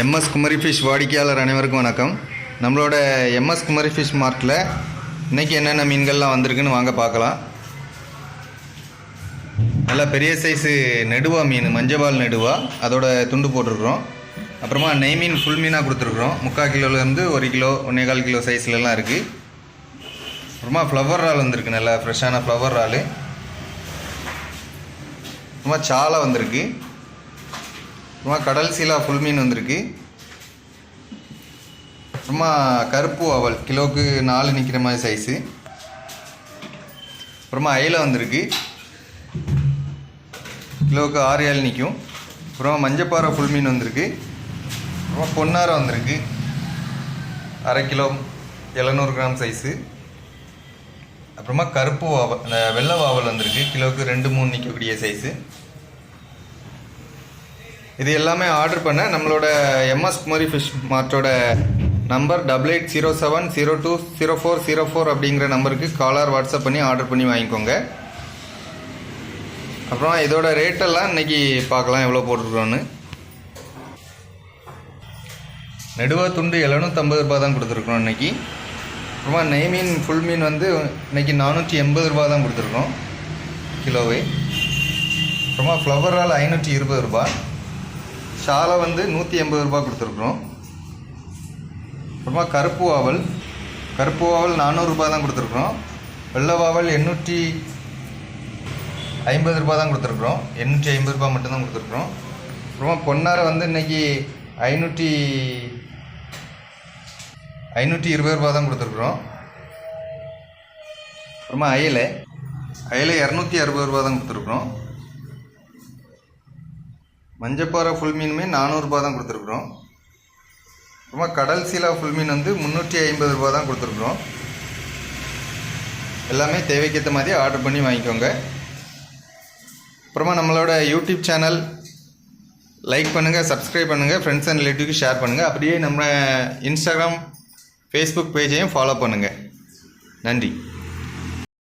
MS Kumari fish வாடிக்கையாளர் அனைவருக்கும் வணக்கம். நம்மளோட எம்எஸ் குமரி ஃபிஷ் மார்ட்டில் இன்றைக்கி என்னென்ன மீன்கள்லாம் வந்திருக்குன்னு வாங்க பார்க்கலாம். நல்லா பெரிய சைஸு நெடுவா மீன் மஞ்சபால் நெடுவா. அதோட துண்டு போட்டிருக்கிறோம். அப்புறமா நெய் மீன் ஃபுல் மீனாக கொடுத்துருக்குறோம். முக்கால் கிலோலேருந்து ஒரு கிலோ ஒன்றே கால் கிலோ சைஸ்லலாம் இருக்குது அப்புறமா ஃப்ளவர் இறால் வந்திருக்கு நல்லா ஃப்ரெஷ்ஷான ஃப்ளவர் ராலு அப்புறமா சாலை வந்திருக்கு. அப்புறமா கடல் சீலா ஃபுல் மீன் வந்திருக்கு. அப்புறமா கருப்பு அவல் கிலோவுக்கு நாலு நிற்கிற மாதிரி சைஸு அப்புறமா அயில வந்திருக்கு. கிலோவுக்கு ஆறு ஏழு நிற்கும் அப்புறமா மஞ்சப்பாறை ஃபுல் மீன் வந்திருக்கு. அப்புறமா பொன்னாரை வந்திருக்கு. அரை கிலோ எழுநூறு கிராம் சைஸு அப்புறமா கருப்பு வாவல் வெள்ளை வாவல் வந்திருக்கு. கிலோவுக்கு ரெண்டு மூணு நிற்கக்கூடிய சைஸு இது எல்லாமே ஆர்டர் பண்ண நம்மளோட MS Kumari fish மார்ட்டோட number double eight zero seven zero two zero four zero four அப்படிங்கிற நம்பருக்கு காலர் வாட்ஸ்அப் பண்ணி ஆர்டர் பண்ணி வாங்கிக்கோங்க. அப்புறம் இதோட ரேட்டெல்லாம் இன்னைக்கு பார்க்கலாம் எவ்வளோ போட்டிருக்கோன்னு நெடுவா துண்டு எழுநூற்றம்பது ரூபா தான் கொடுத்துருக்குறோம் இன்னைக்கு. அப்புறமா நெய் மீன் ஃபுல் மீன் வந்து இன்னைக்கு நானூற்றி எண்பது ரூபா தான் கொடுத்துருக்கோம். கிலோவே. அப்புறமா ஃப்ளவர் ஆல் ஐநூற்றி இருபது ரூபா சாலை வந்து நூற்றி எண்பது ரூபா கொடுத்துருக்குறோம். அப்புறமா கருப்பு வாவல். கருப்பு வாவல் நானூறுரூபா தான் கொடுத்துருக்குறோம். வெள்ளை வாவல் எண்ணூற்றி ஐம்பது ரூபா தான் கொடுத்துருக்குறோம். எண்ணூற்றி ஐம்பது ரூபா மட்டும்தான் கொடுத்துருக்குறோம். அப்புறமா பொன்னாரை வந்து இன்றைக்கி ஐநூற்றி ஐநூற்றி இருபது ரூபா தான் கொடுத்துருக்குறோம். அப்புறமா அயலை. அயலை இரநூத்தி அறுபது ரூபா தான் கொடுத்துருக்குறோம். மஞ்சப்பாறை ஃபுல் மீனுமே நானூறுரூபா தான் கொடுத்துருக்குறோம். அப்புறமா கடல் சீலா ஃபுல் மீன் வந்து முந்நூற்றி ஐம்பது ரூபா தான் கொடுத்துருக்குறோம். எல்லாமே தேவைக்கேற்ற மாதிரி ஆர்டர் பண்ணி வாங்கிக்கோங்க. அப்புறமா நம்மளோட யூடியூப் சேனல் லைக் பண்ணுங்கள் சப்ஸ்கிரைப் பண்ணுங்கள் ஃப்ரெண்ட்ஸ் அண்ட் ரிலேட்டிவ்க்கு ஷேர் பண்ணுங்கள் அப்படியே நம்ம இன்ஸ்டாகிராம் ஃபேஸ்புக் பேஜையும் ஃபாலோ பண்ணுங்கள் நன்றி.